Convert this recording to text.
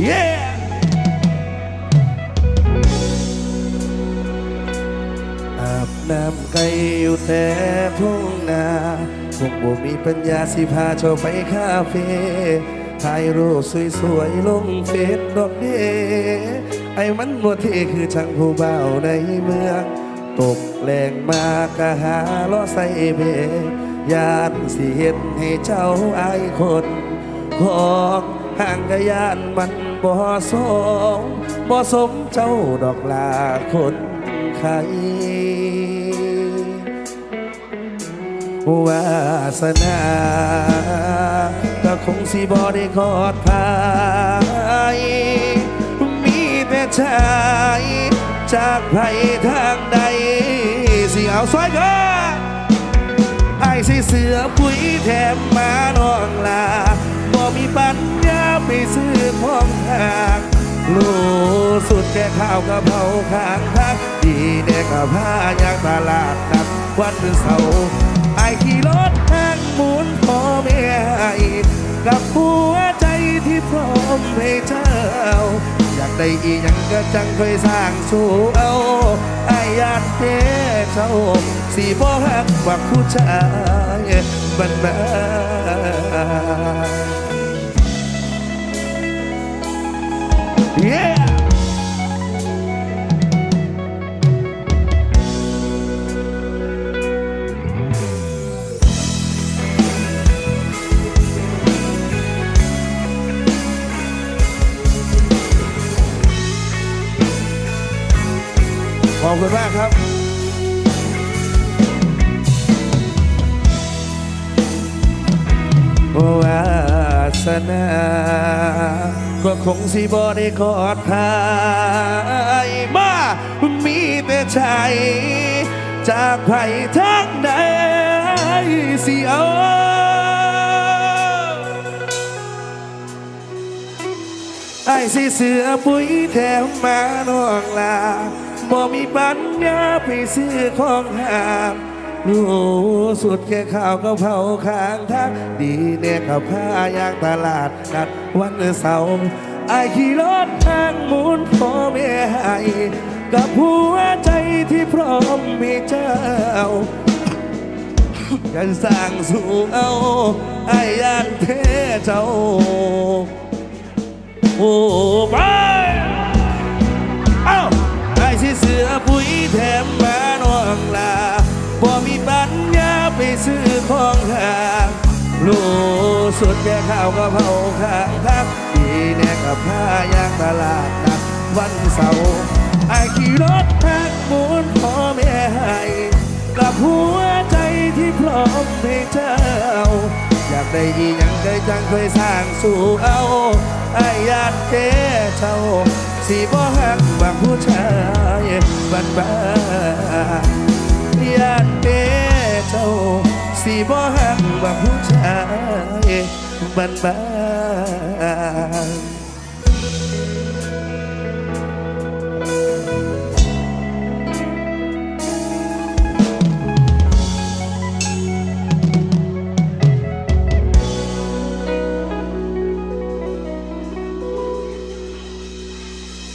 Yeah! Áp nam cây yêu thế thung na Phục bộ mi bánh giá si pha cho phải ถ่ายรูปสวยๆลงเฟซดอกเดไอ้มันบ่เท่คือช่างผู้เบาในเมือง ตกแรงมากะหาล้อใส่เบยานสิเห็นให้เจ้าไอาคน ของห่างกะยานมัน บ่สมบ่สมเจ้าดอกลาคนไข้วาสนาก็คงสิบ่ได้กอดภายมีแต่ชายจากไผทางใดสิเอาสวยเกินไอ้สิเสือปุ๋ยแถมมานองลาบ่มีปัญญาไปซื้อ ของทางลูสุดแค่ข้าวกะเพราข้างทางดีเด็กกับผ้ายางตลาดนัดวันเสาร์ไอขี่รถทางหมุนพ่อแม่ไอ้กับหัวใจที่พร้อมให้เจ้า อยากได้อีหยังก็จังเคยสร้างสู่เอาไอ้ยานเทเจ้าสีบ่ฮักกว่าผู้ชายบันบาน yeah! ขอบคุณมากครับวาสนา ก็คงสิบ่ได้กอดทายมามีแต่ใจ จากไผทางใดสิเอาไอ้สิเสือปุ๋ยแถมมาน้องลาบ่มีปัญญาไปซื้อของหาม รู้สุดแค่ข้าวก็เผาข้างทางดีเน่กับผ้ายางตลาดนัดวันเสาร์ไอขี่รถทางมุนพ่อแม่ให้กับหัวใจที่พร้อมมีเจ้ากันสร้างสู่เอาไอ้ยานเทเจ้า โอ้ไป สุดแค่ข้าวกะเพราข้างทางดีแน่กับผ้ายางตลาดนัดวันเสาร์ไอขี่รถแทางหมุนพ่อแม่ให้กับหัวใจที่พร้อมให้เจ้า อยากได้อีหยังเคยจังเคยสร้างสู่เอาไอ้ยานเจ้เจ้าสีบ่หักบางผู้ชายบันบ้านยานเจ้เจ้าสีบ่หักบางผู้ชาย บ้านบ้าน